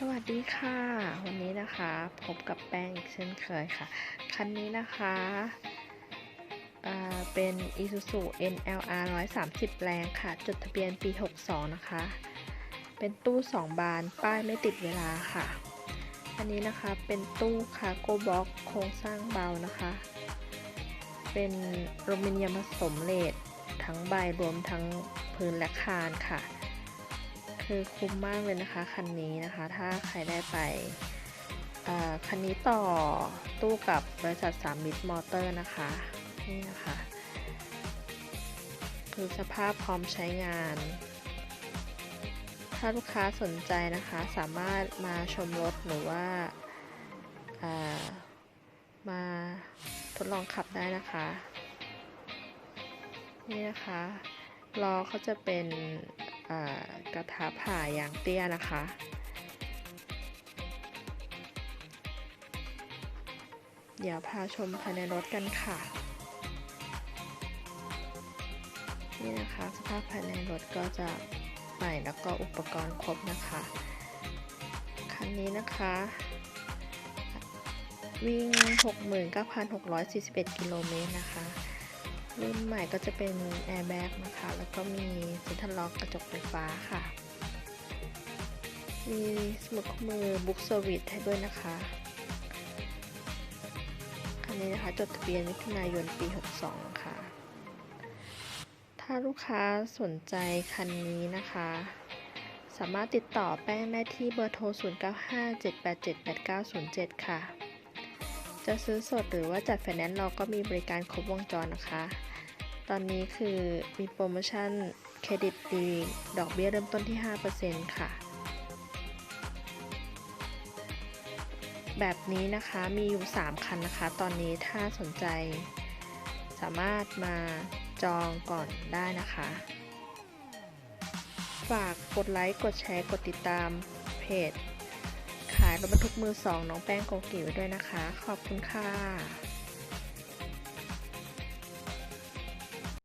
สวัสดีค่ะ วันนี้นะคะพบกับแป้งอีกเช่นเคยค่ะ คันนี้นะคะเป็น Isuzu NLR 130 แรงค่ะ จดทะเบียนปี 62 นะคะ เป็นตู้ 2 บานป้ายไม่ติดเวลาค่ะ อันนี้นะคะเป็นตู้คาร์โก้บ็อกโครงสร้างเบานะคะ เป็นอลูมิเนียมผสมเลดทั้งใบรวมทั้งพื้นและคานค่ะ คือคุ้มมากเลยนะคะคันนี้นะคะ ถ้าใครได้ไปคันนี้ต่อตู้กับบริษัทสามมิตรมอเตอร์นะคะ นี่นะคะ คือสภาพพร้อมใช้งาน ถ้าลูกค้าสนใจนะคะสามารถมาชมรถหรือว่าเอ่อมาทดลองขับได้นะคะ นี่นะคะล้อเขาจะเป็น กระทะผ่ายางเตี้ยนะคะ เดี๋ยวพาชมภายในรถกันค่ะ นี่นะคะสภาพภายในรถก็จะใหม่แล้วก็อุปกรณ์ครบนะคะ คันนี้นะคะ วิ่ง 69,641 กิโลเมตรนะคะ รุ่นใหม่ก็จะเป็นแอร์แบ็กนะคะ แล้วก็มีเซ็นทรัลล็อกกระจกไฟฟ้าค่ะ มีสมุดข้อมือบุ๊กเซอร์วิสให้ด้วยนะคะ คันนี้นะคะจดทะเบียนมิถุนายนปี 62 ค่ะ ถ้าลูกค้าสนใจคันนี้นะคะ สามารถติดต่อแป้งได้ที่เบอร์โทร 0957878907 ค่ะ จะซื้อสดหรือว่าจัดไฟแนนซ์เราก็มีบริการครบวงจรนะคะ ตอนนี้คือมีโปรโมชั่นเครดิตดีดอกเบี้ยเริ่มต้นที่ 5%ค่ะ แบบนี้นะคะมีอยู่ 3 คันนะคะ ตอนนี้ถ้าสนใจสามารถมาจองก่อนได้นะคะ ฝากกดไลค์ กดแชร์ กดติดตามเพจ ขายรถบรรทุกมือสองน้องแป้งโกกิไว้ด้วยนะคะ ขอบคุณค่ะ